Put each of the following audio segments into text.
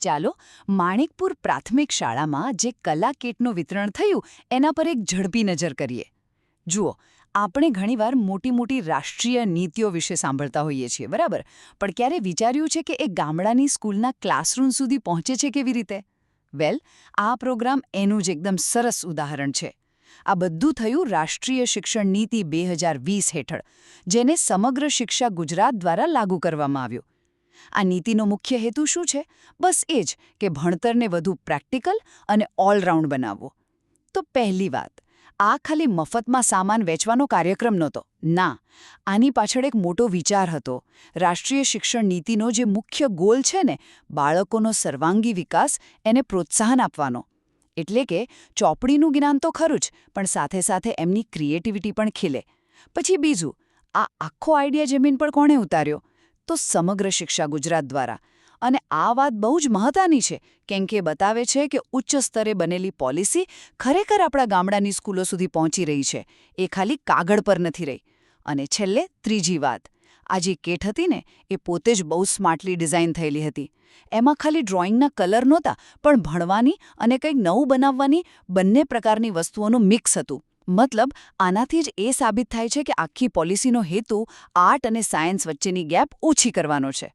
ચાલો, માણેકપુર પ્રાથમિક શાળામાં જે કલા કીટનું વિતરણ થયું, એના પર એક ઝડપી નજર કરીએ. જુઓ, આપણે ઘણીવાર મોટી મોટી રાષ્ટ્રીય નીતિઓ વિશે સાંભળતા હોઈએ છીએ, બરાબર? પણ ક્યારે વિચાર્યું છે કે એ ગામડાની સ્કૂલના ક્લાસરૂમ સુધી પહોંચે છે કેવી રીતે? વેલ, આ પ્રોગ્રામ એનું જ એકદમ સરસ ઉદાહરણ છે. આ બધું થયું રાષ્ટ્રીય શિક્ષણ નીતિ બે હેઠળ, જેને સમગ્ર શિક્ષા ગુજરાત દ્વારા લાગુ કરવામાં આવ્યું. આ નીતિનો મુખ્ય હેતુ શું છે? બસ એ જ કે ભણતરને વધુ પ્રેક્ટિકલ અને ઓલરાઉન્ડ બનાવવો. તો પહેલી વાત, આ ખાલી મફતમાં સામાન વેચવાનો કાર્યક્રમ નહોતો. ના, આની પાછળ એક મોટો વિચાર હતો. રાષ્ટ્રીય શિક્ષણ નીતિનો જે મુખ્ય ગોલ છે ને, બાળકોનો સર્વાંગી વિકાસ એને પ્રોત્સાહન આપવાનો. એટલે કે ચોપડીનું જ્ઞાન તો ખરું જ, પણ સાથે સાથે એમની ક્રિએટિવિટી પણ ખીલે. પછી બીજું, આ આખો આઈડિયા જમીન પર કોણે ઉતાર્યો? તો સમગ્ર શિક્ષા ગુજરાત દ્વારા. અને આ વાત બહુ જ મહત્વની છે, કેમ કે બતાવે છે કે ઉચ્ચ સ્તરે બનેલી પોલિસી ખરેખર આપણા ગામડાની સ્કૂલો સુધી પહોંચી રહી છે, એ ખાલી કાગળ પર નથી રહી. અને છેલ્લે ત્રીજી વાત આ જે કેટ હતી ને, એ પોતે જ બહુ સ્માર્ટલી ડિઝાઇન થયેલી હતી. એમાં ખાલી ડ્રોઈંગના કલર નહોતા, પણ ભણવાની અને કંઈક નવું બનાવવાની બંને પ્રકારની વસ્તુઓનું મિક્સ હતું. મતલબ, આનાથી જ એ સાબિત થાય છે કે આખી પોલિસીનો હેતુ આર્ટ અને સાયન્સ વચ્ચેની ગેપ ઓછી કરવાનો છે.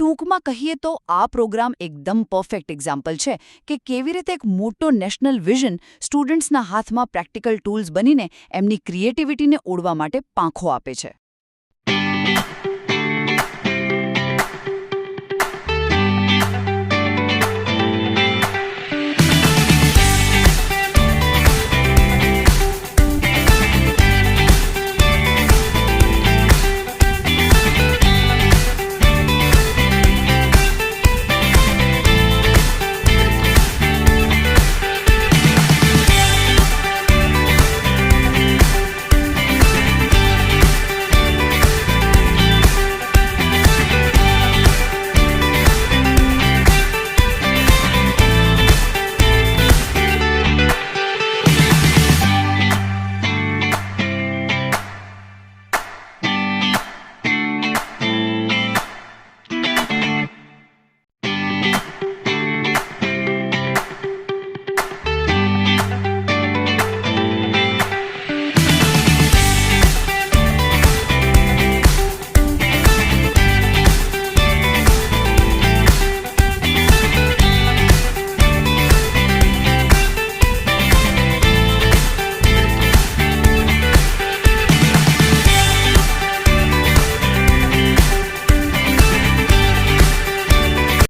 ટૂંકમાં કહીએ તો, આ પ્રોગ્રામ એકદમ પરફેક્ટ એક્ઝામ્પલ છે કે કેવી રીતે એક મોટો નેશનલ વિઝન સ્ટુડન્ટ્સના હાથમાં પ્રેક્ટિકલ ટૂલ્સ બનીને એમની ક્રિએટિવિટીને ઓળવા માટે પાંખો આપે છે.